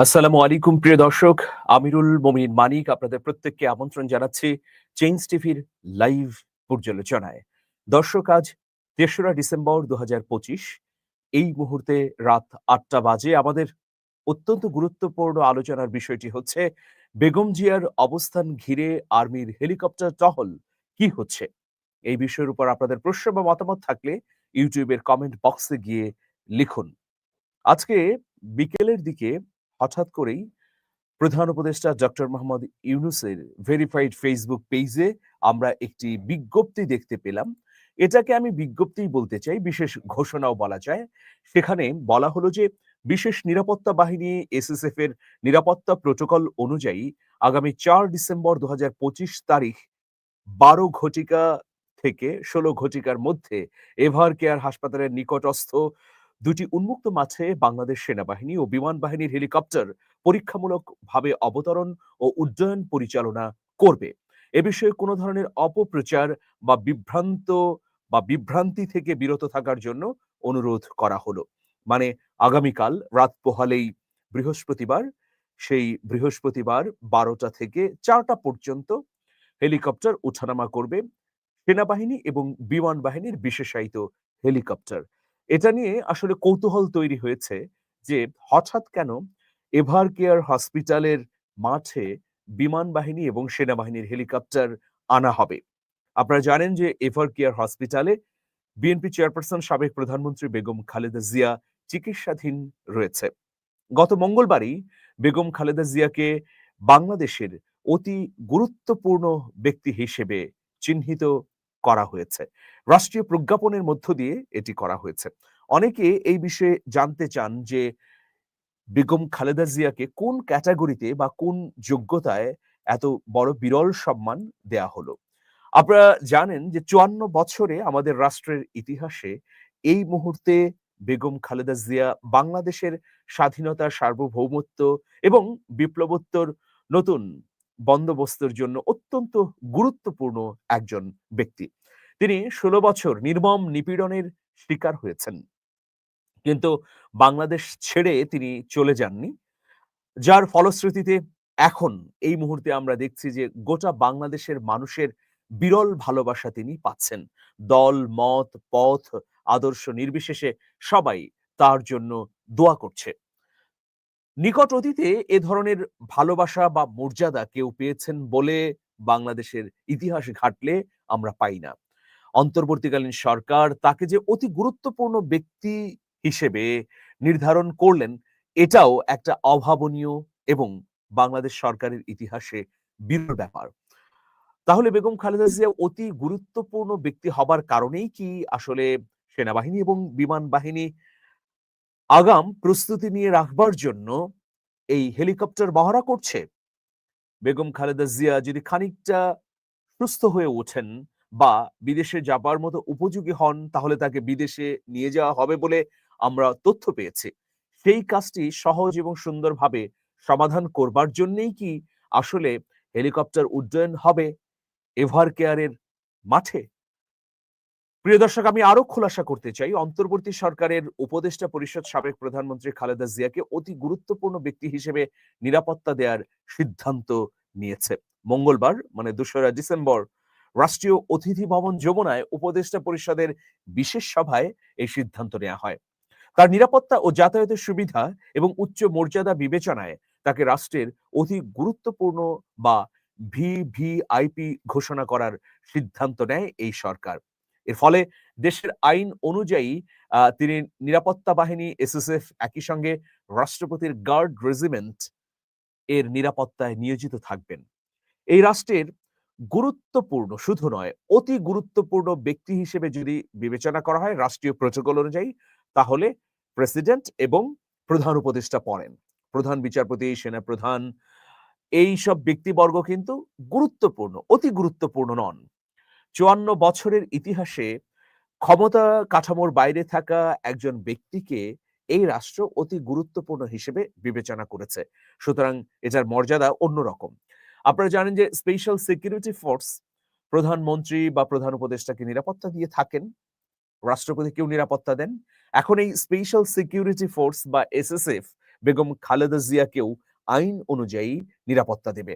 আসসালামু আলাইকুম, প্রিয় দর্শক। আমিরুল মমিন মানিক আপনাদের প্রত্যেককে আমন্ত্রণ জানাচ্ছি চেঞ্জ টিভির লাইভ পর্যালোচনায়। দর্শক, আজ তেসরা ডিসেম্বর দুহাজার পঁচিশ। এই মুহূর্তে রাত আটটা বাজে। আমাদের অত্যন্ত গুরুত্বপূর্ণ আলোচনার বিষয়টি হচ্ছে, বেগম জিয়ার অবস্থান ঘিরে আর্মির হেলিকপ্টার টহল কি হচ্ছে? এই বিষয়ের উপর আপনাদের প্রশ্ন বা মতামত থাকলে ইউটিউবের কমেন্ট বক্সে গিয়ে লিখুন। আজকে বিকেলের দিকে হঠাৎ করেই প্রধান উপদেষ্টা ডক্টর মোহাম্মদ ইউনুসের ভেরিফাইড ফেসবুক পেজে আমরা একটি বিজ্ঞপ্তি দেখতে পেলাম। এটাকে আমি বিজ্ঞপ্তিই বলতে চাই, বিশেষ ঘোষণাও বলা যায়। সেখানে বলা হলো যে, বিশেষ নিরাপত্তা বাহিনী এসএসএফ এর নিরাপত্তা প্রোটোকল অনুযায়ী আগামী চার ডিসেম্বর দু হাজার পঁচিশ তারিখ বারো ঘটিকা থেকে ষোলো ঘটিকার মধ্যে এভার কেয়ার হাসপাতালের নিকটস্থ দুটি উন্মুক্ত মাঠে বাংলাদেশ সেনাবাহিনী ও বিমান বাহিনীর হেলিকপ্টার পরীক্ষামূলকভাবে অবতরণ ও উড্ডয়ন পরিচালনা করবে। এ বিষয়ে কোনো ধরনের অপপ্রচার বা বিভ্রান্ত বা বিভ্রান্তি থেকে বিরত থাকার জন্য অনুরোধ করা হলো। মানে আগামীকাল রাত পোহালেই বৃহস্পতিবার, সেই বৃহস্পতিবার বারোটা থেকে চারটা পর্যন্ত হেলিকপ্টার ওঠানামা করবে সেনাবাহিনী এবং বিমান বাহিনীর বিশেষায়িত হেলিকপ্টার। এটা নিয়ে আসলে কৌতূহল তৈরি হয়েছে যে হঠাৎ কেন এভার কেয়ার হসপিটালের মাঠে বিমান বাহিনী এবং সেনাবাহিনীর হেলিকপ্টার আনা হবে। আপনারা জানেন যে এভার কেয়ার হসপিটালে বিএনপি চেয়ারপারসন সাবেক প্রধানমন্ত্রী বেগম খালেদা জিয়া চিকিৎসাধীন রয়েছে। গত মঙ্গলবারই বেগম খালেদা জিয়াকে বাংলাদেশের অতি গুরুত্বপূর্ণ ব্যক্তি হিসেবে চিহ্নিত করা হয়েছে। রাষ্ট্রীয় প্রজ্ঞাপনের মধ্য দিয়ে এটি করা হয়েছে। অনেকে এই বিষয়ে জানতে চান যে বেগম খালেদা জিয়াকে কোন ক্যাটাগরিতে বা কোন যোগ্যতায় এত বড় বিরল সম্মান দেয়া হলো? আপনারা জানেন যে চুয়ান্ন বছরে আমাদের রাষ্ট্রের ইতিহাসে এই মুহূর্তে বেগম খালেদা জিয়া বাংলাদেশের স্বাধীনতা সার্বভৌমত্ব এবং বিপ্লবোত্তর নতুন বন্দোবস্তের জন্য অত্যন্ত গুরুত্বপূর্ণ একজন ব্যক্তি। তিনি ষোলো বছর নির্মম নিপীড়নের শিকার হয়েছেন। কিন্তু বাংলাদেশ ছেড়ে তিনি চলে যাননি। যার ফলশ্রুতিতে এখন এই মুহূর্তে আমরা দেখছি যে গোটা বাংলাদেশের মানুষের বিরল ভালোবাসা তিনি পাচ্ছেন। দল, মত, পথ, আদর্শ নির্বিশেষে সবাই তার জন্য দোয়া করছে। নিকট অতীতে এ ধরনের ভালোবাসা বা মর্যাদা কেউ পেয়েছেন বলে বাংলাদেশের ইতিহাস ঘাটলে আমরা পাই না। অন্তর্বর্তীকালীন সরকার তাকে যে অতি গুরুত্বপূর্ণ ব্যক্তি হিসেবে নির্ধারণ করলেন, এটাও একটা অভাবনীয় এবং বাংলাদেশ সরকারের ইতিহাসে বিরল ব্যাপার। তাহলে বেগম খালেদা জিয়া অতি গুরুত্বপূর্ণ ব্যক্তি হবার কারণেই কি আসলে সেনাবাহিনী এবং বিমান বাহিনী আগাম প্রস্তুতি নিয়ে রাখবার জন্য এই হেলিকপ্টার মহড়া করছে। বেগম খালেদা জিয়া যদি খানিকটা সুস্থ হয়ে ওঠেন বা বিদেশে যাবার মতো উপযোগী হন, তাহলে তাকে বিদেশে নিয়ে যাওয়া হবে বলে আমরা তথ্য পেয়েছি। সেই কাজটি সহজ এবং সুন্দরভাবে সমাধান করবার জন্যই কি আসলে হেলিকপ্টার উড্ডয়ন হবে এভার কেয়ারের মাঠে? প্রিয় দর্শক, আমি আরও খোলাসা করতে চাই। অন্তর্বর্তী সরকারের উপদেষ্টা পরিষদ সাবেক প্রধানমন্ত্রী খালেদা জিয়াকে অতি গুরুত্বপূর্ণ ব্যক্তি হিসেবে নিরাপত্তা দেওয়ার সিদ্ধান্ত নিয়েছে। মঙ্গলবার মানে দোসরা ডিসেম্বর, রাষ্ট্রীয় অতিথি ভবন যমুনায় উপদেষ্টা পরিষদের বিশেষ সভায় এই সিদ্ধান্ত নেওয়া হয়। তার নিরাপত্তা ও যাতায়াতের সুবিধা এবং উচ্চ মর্যাদা বিবেচনায় তাকে রাষ্ট্রের অতি গুরুত্বপূর্ণ বা ভিভিআইপি ঘোষণা করার সিদ্ধান্ত নেয় এই সরকার। এর ফলে দেশের আইন অনুযায়ী তিনি নিরাপত্তা বাহিনী, এসএসএফ একই সঙ্গে রাষ্ট্রপতির গার্ড রেজিমেন্ট এর নিরাপত্তায় নিয়োজিত থাকবেন। এই রাষ্ট্রের গুরুত্বপূর্ণ শুধু নয়, অতি গুরুত্বপূর্ণ ব্যক্তি হিসেবে যদি বিবেচনা করা হয় রাষ্ট্রীয় প্রোটোকল অনুযায়ী, তাহলে প্রেসিডেন্ট এবং প্রধান উপদেষ্টা পড়েন। প্রধান বিচারপতি সেনা প্রধান এই সব ব্যক্তিবর্গ কিন্তু গুরুত্বপূর্ণ, অতি গুরুত্বপূর্ণ নন। চুয়ান্ন বছরের ইতিহাসে ক্ষমতা কাঠামোর বাইরে থাকা একজন ব্যক্তিকে এই রাষ্ট্র অতি গুরুত্বপূর্ণ হিসেবে বিবেচনা করেছে। সুতরাং এটার মর্যাদা অন্যরকম আপনারা জানেন যে স্পেশাল সিকিউরিটি ফোর্স প্রধানমন্ত্রী বা প্রধান উপদেষ্টাকে নিরাপত্তা দিয়ে থাকেন। রাষ্ট্রপতি কেউ নিরাপত্তা দেন। এখন এই স্পেশাল সিকিউরিটি ফোর্স বা এসএসএফ বেগম খালেদা জিয়াকেও আইন অনুযায়ী নিরাপত্তা দেবে।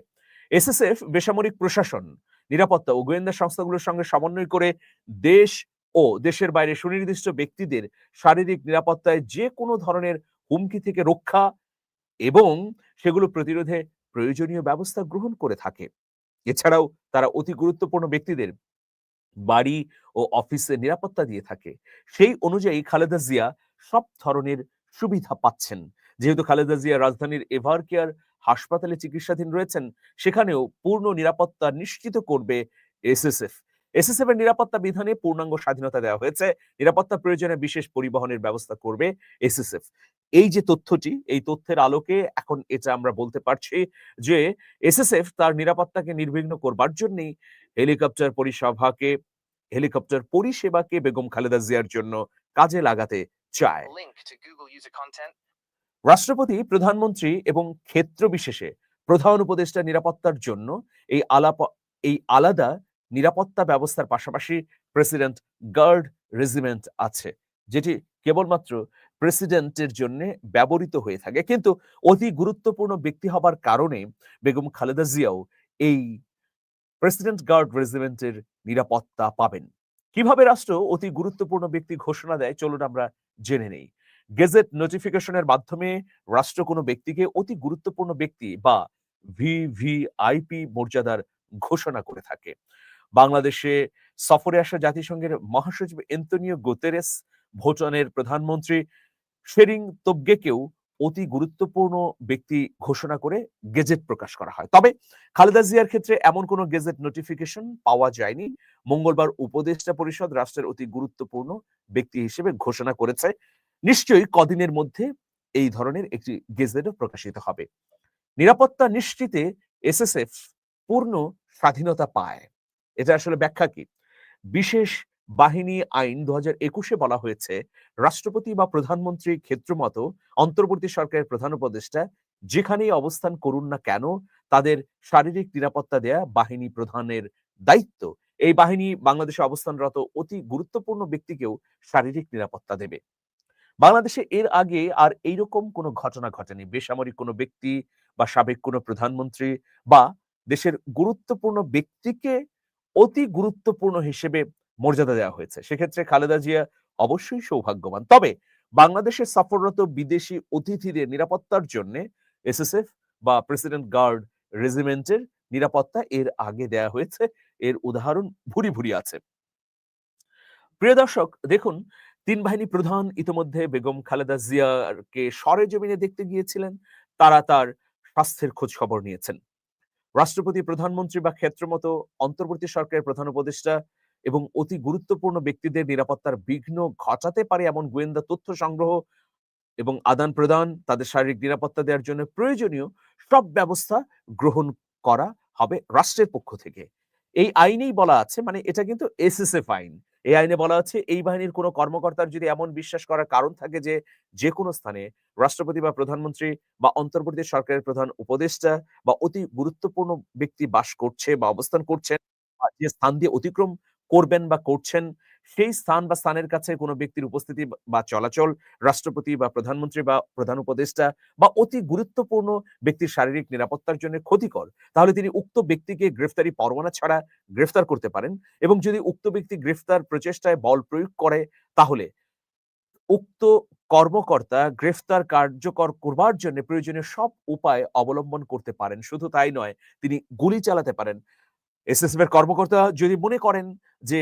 এসএসএফ বেসামরিক প্রশাসন নিরাপত্তা ও গোয়েন্দা সংস্থাগুলোর সঙ্গে সমন্বয় করে দেশ ও দেশের বাইরে সুনির্দিষ্ট ব্যক্তিদের শারীরিক নিরাপত্তায় যে কোনো ধরনের হুমকি থেকে রক্ষা এবং সেগুলো প্রতিরোধে প্রয়োজনীয় ব্যবস্থা গ্রহণ করে থাকে। এছাড়াও তারা অতি গুরুত্বপূর্ণ ব্যক্তিদের বাড়ি ও অফিসে নিরাপত্তা দিয়ে থাকে। সেই অনুযায়ী খালেদা জিয়া সব ধরনের সুবিধা পাচ্ছেন। যেহেতু খালেদা জিয়া রাজধানীর এভার কেয়ার হাসপাতালে চিকিৎসাধীন রয়েছেন, সেখানেও পূর্ণ নিরাপত্তা নিশ্চিত করবে এসএসএফ এসএসএফ এর নিরাপত্তা বিধানে পূর্ণাঙ্গ স্বাধীনতা দেওয়া হয়েছে। নিরাপত্তা প্রয়োজনে বিশেষ পরিবহনের ব্যবস্থা করবে এসএসএফ এই যে তথ্যটি, এই তথ্যের আলোকে এখন এটা আমরা বলতে পারছি যে এসএসএফ তার নিরাপত্তাকে নির্বিঘ্ন করবার জন্যই হেলিকপ্টার পরিষেবাকে হেলিকপ্টার পরিষেবাকে বেগম খালেদা জিয়ার জন্য কাজে লাগাতে চায়। রাষ্ট্রপতি, প্রধানমন্ত্রী এবং ক্ষেত্র বিশেষে প্রধান উপদেষ্টা নিরাপত্তার জন্য এই আলাপ, এই আলাদা নিরাপত্তা ব্যবস্থার পাশাপাশি প্রেসিডেন্ট গার্ড রেজিমেন্ট আছে, যেটি কেবলমাত্র প্রেসিডেন্টের জন্য ব্যবহৃত হয়ে থাকে। কিন্তু অতি গুরুত্বপূর্ণ ব্যক্তি হবার কারণে বেগম খালেদা জিয়াও এই প্রেসিডেন্ট গার্ড রেজিমেন্টের নিরাপত্তা পাবেন। কীভাবে রাষ্ট্র অতি গুরুত্বপূর্ণ ব্যক্তি ঘোষণা দেয়, চলুন আমরা জেনে নেই। গেজেট নোটিফিকেশনের মাধ্যমে রাষ্ট্র কোনো ব্যক্তিকে অতি গুরুত্বপূর্ণ ব্যক্তি বা ভিভিআইপি মর্যাদার ঘোষণা করে থাকে। বাংলাদেশে সফরে আসা জাতিসংঘের মহাসচিব এন্তনিও গুতেরেস, ভুটানের প্রধানমন্ত্রী শেরিং তোবগেকেও অতি গুরুত্বপূর্ণ ব্যক্তি ঘোষণা করে গেজেট প্রকাশ করা হয়। তবে খালেদা জিয়ার ক্ষেত্রে এমন কোনো গেজেট নোটিফিকেশন পাওয়া যায়নি। মঙ্গলবার উপদেষ্টা পরিষদ রাষ্ট্রের অতি গুরুত্বপূর্ণ ব্যক্তি হিসেবে ঘোষণা করেছে। নিশ্চয়ই কদিনের মধ্যে এই ধরনের একটি গেজেটও প্রকাশিত হবে। নিরাপত্তা নিশ্চিতে এসএসএফ পূর্ণ স্বাধীনতা পায়। এটা আসলে ব্যাখ্যা কি? বিশেষ বাহিনী আইন দু একুশে বলা হয়েছে, রাষ্ট্রপতি বা প্রধানমন্ত্রী ক্ষেত্র মতো অন্তর্বর্তী সরকারের প্রধান উপদেষ্টা যেখানেই অবস্থান করুন না কেন, তাদের শারীরিক নিরাপত্তা দেয়া বাহিনী প্রধানের দায়িত্ব। এই বাহিনী বাংলাদেশে অবস্থানরত অতি গুরুত্বপূর্ণ ব্যক্তিকেও শারীরিক নিরাপত্তা দেবে। বাংলাদেশে এর আগে আর এইরকম কোনো ঘটনা ঘটেনি। বেসামরিক কোনো ব্যক্তি বা সাবেক কোনো প্রধানমন্ত্রী বা দেশের গুরুত্বপূর্ণ ব্যক্তিকে অতি গুরুত্বপূর্ণ হিসেবে মর্যাদা দেওয়া হয়েছে। সেক্ষেত্রে খালেদা জিয়া অবশ্যই সৌভাগ্যবান। তবে বাংলাদেশে সফররত বিদেশি অতিথিদের নিরাপত্তার জন্য এসএসএফ বা প্রেসিডেন্ট গার্ড রেজিমেন্টের নিরাপত্তা এর আগে দেয়া হয়েছে। এর উদাহরণ ভুরি ভুরি আছে। প্রিয় দর্শক, দেখুন তিন বাহিনী প্রধান ইতিমধ্যে বেগম খালেদা জিয়াকে সরে জমিনে দেখতে গিয়েছিলেন। তারা তার স্বাস্থ্যের খোঁজ খবর নিয়েছেন। রাষ্ট্রপতি, প্রধানমন্ত্রী বা ক্ষেত্রমতো অন্তর্বর্তী সরকারের প্রধান উপদেষ্টা এবং অতি গুরুত্বপূর্ণ ব্যক্তিদের নিরাপত্তার বিঘ্ন ঘটাতে পারে এমন গোয়েন্দা তথ্য সংগ্রহ এবং আদান প্রদান, তাদের শারীরিক নিরাপত্তা দেওয়ার জন্য প্রয়োজনীয় সব ব্যবস্থা গ্রহণ করা হবে রাষ্ট্রের পক্ষ থেকে। এই আইনেই বলা আছে মানে এটা কিন্তু এসএসএফ আইন। এই আইনে বলা হচ্ছে, এই বাহিনীর কোনো কর্মকর্তার যদি এমন বিশ্বাস করার কারণ থাকে যে যে কোনো স্থানে রাষ্ট্রপতি বা প্রধানমন্ত্রী বা অন্তর্বর্তী সরকারের প্রধান উপদেষ্টা বা অতি গুরুত্বপূর্ণ ব্যক্তি বাস করছে বা অবস্থান করছেন যে স্থান দিয়ে অতিক্রম করবেন বা করছেন সেই স্থান বা স্থানের কাছে কোনো ব্যক্তির উপস্থিতি বা চলাচল, রাষ্ট্রপতি বা প্রধানমন্ত্রী বা প্রধান উপদেষ্টা বা অতি গুরুত্বপূর্ণ ব্যক্তির শারীরিক নিরাপত্তার জন্য ক্ষতিকর, তাহলে তিনি উক্ত ব্যক্তিকে গ্রেফতারি পরোয়ানা ছাড়া গ্রেফতার করতে পারেন এবং যদি উক্ত ব্যক্তি গ্রেফতার প্রচেষ্টায় বল প্রয়োগ করে, তাহলে উক্ত কর্মকর্তা গ্রেফতার কার্যকর করবার জন্য প্রয়োজনীয় সব উপায় অবলম্বন করতে পারেন। শুধু তাই নয়, তিনি গুলি চালাতে পারেন। এসএসএফ এর কর্মকর্তা যদি মনে করেন যে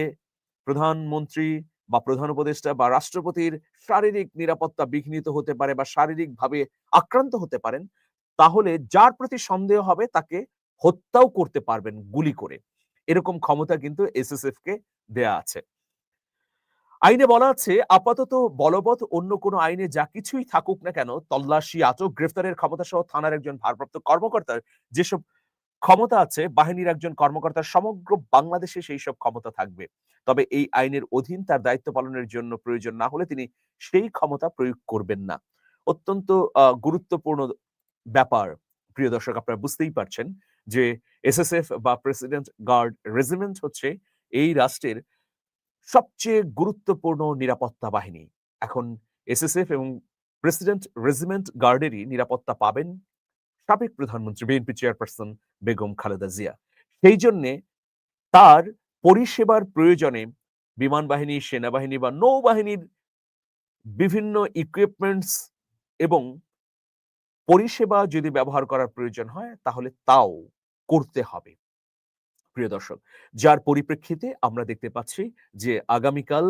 প্রধানমন্ত্রী বা প্রধান উপদেষ্টা বা রাষ্ট্রপতির শারীরিক নিরাপত্তা বিঘ্নিত হতে পারে বা শারীরিকভাবে আক্রান্ত হতে পারেন, তাহলে যার প্রতি সন্দেহ হবে তাকে হত্যাও করতে পারবেন গুলি করে। এরকম ক্ষমতা কিন্তু এসএসএফ কে দেয়া আছে। আইনে বলা আছে, আপাতত বলবৎ অন্য কোনো আইনে যা কিছুই থাকুক না কেন, তল্লাশি, আটক, গ্রেফতারের ক্ষমতা সহ থানার একজন ভারপ্রাপ্ত কর্মকর্তার যেসব ক্ষমতা আছে, বাহিনীর একজন কর্মকর্তার সমগ্র বাংলাদেশে সেই সব ক্ষমতা থাকবে। তবে এই আইনের অধীন তার দায়িত্ব পালনের জন্য প্রয়োজন না হলে তিনি সেই ক্ষমতা প্রয়োগ করবেন না। অত্যন্ত গুরুত্বপূর্ণ ব্যাপার, প্রিয় দর্শক, আপনারা বুঝতেই পারছেন যে এসএসএফ বা প্রেসিডেন্ট গার্ড রেজিমেন্ট হচ্ছে এই রাষ্ট্রের সবচেয়ে গুরুত্বপূর্ণ নিরাপত্তা বাহিনী। এখন এসএসএফ এবং প্রেসিডেন্ট রেজিমেন্ট গার্ডেরই নিরাপত্তা পাবেন সাবেক প্রধানমন্ত্রী, বিএনপি চেয়ারপারসন বেগম খালেদা জিয়া। সেই জন্যে তার পরিষেবার প্রয়োজনে বিমান বাহিনী সেনাবাহিনী বা নৌবাহিনীর বিভিন্ন ইকুইপমেন্টস এবং পরিষেবা যদি ব্যবহার করার প্রয়োজন হয়, তাহলে তাও করতে হবে। প্রিয় দর্শক, যার পরিপ্রেক্ষিতে আমরা দেখতে পাচ্ছি যে আগামীকাল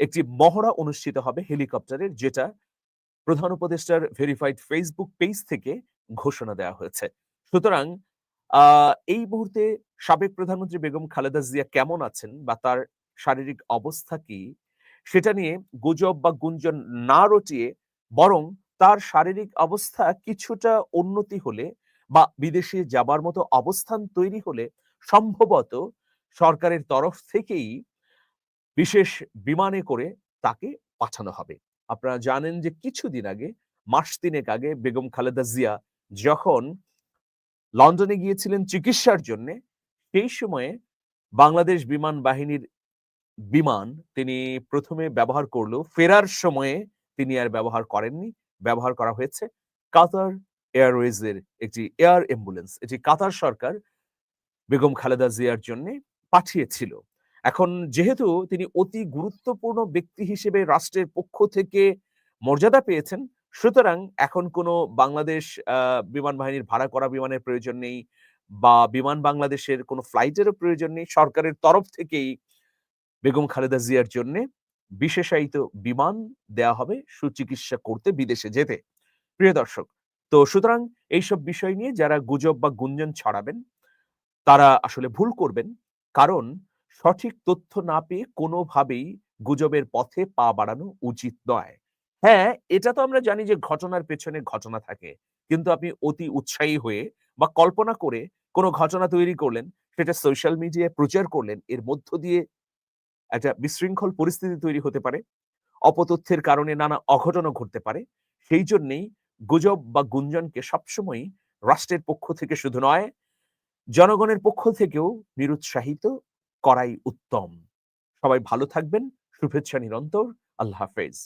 একটি মহড়া অনুষ্ঠিত হবে হেলিকপ্টারের, যেটা প্রধান উপদেষ্টার ভেরিফাইড ফেসবুক পেজ থেকে ঘোষণা দেওয়া হয়েছে। সুতরাং এই মুহূর্তে সাবেক প্রধানমন্ত্রী বেগম খালেদা জিয়া কেমন আছেন বা তার শারীরিক অবস্থা কি, সেটা নিয়ে গুজব বা গুঞ্জন না রটিয়ে বরং তার শারীরিক অবস্থা কিছুটা উন্নতি হলে বা বিদেশে যাবার মতো অবস্থান তৈরি হলে সম্ভবত সরকারের তরফ থেকেই বিশেষ বিমানে করে তাকে পাঠানো হবে। আপনারা জানেন যে কিছুদিন আগে, মাস তিনেক আগে বেগম খালেদা জিয়া যখন লন্ডনে গিয়েছিলেন চিকিৎসার জন্য, সেই সময়ে বাংলাদেশ বিমান বাহিনীর বিমান তিনি প্রথমে ব্যবহার করলেও ফেরার সময়ে তিনি আর ব্যবহার করেননি। ব্যবহার করা হয়েছে কাতার এয়ারওয়েজের একটি এয়ার অ্যাম্বুলেন্স। এটি কাতার সরকার বেগম খালেদা জিয়ার জন্য পাঠিয়েছিল। এখন যেহেতু তিনি অতি গুরুত্বপূর্ণ ব্যক্তি হিসেবে রাষ্ট্রের পক্ষ থেকে মর্যাদা পেয়েছেন সুতরাং এখন কোনো বাংলাদেশ বিমান বাহিনীর ভাড়া করা বিমানের প্রয়োজন নেই বা বিমান বাংলাদেশের কোনো ফ্লাইটেরও প্রয়োজন নেই। সরকারের তরফ থেকেই বেগম খালেদা জিয়ার জন্য বিশেষায়িত বিমান দেয়া হবে সুচিকিৎসা করতে বিদেশে যেতে। প্রিয় দর্শক, তো সুতরাং এইসব বিষয় নিয়ে যারা গুজব বা গুঞ্জন ছড়াবেন, তারা আসলে ভুল করবেন। কারণ সঠিক তথ্য না পেয়ে কোনোভাবেই গুজবের পথে পা বাড়ানো উচিত নয়। হ্যাঁ এটা তো আমরা জানি যে ঘটনার পেছনে ঘটনা থাকে। কিন্তু আপনি অতি উৎসাহী হয়ে বা কল্পনা করে কোনো ঘটনা তৈরি করলেন, সেটা সোশ্যাল মিডিয়ায় প্রচার করলেন, এর মধ্য দিয়ে একটা বিশৃঙ্খল পরিস্থিতি তৈরি হতে পারে, অপতথ্যের কারণে নানা অঘটনও ঘটতে পারে, সেই জন্যেই গুজব বা গুঞ্জনকে সবসময় রাষ্ট্রের পক্ষ থেকে শুধু নয়, জনগণের পক্ষ থেকেও নিরুৎসাহিত করাই উত্তম। সবাই ভালো থাকবেন, শুভেচ্ছা নিরন্তর, আল্লাহ হাফেজ।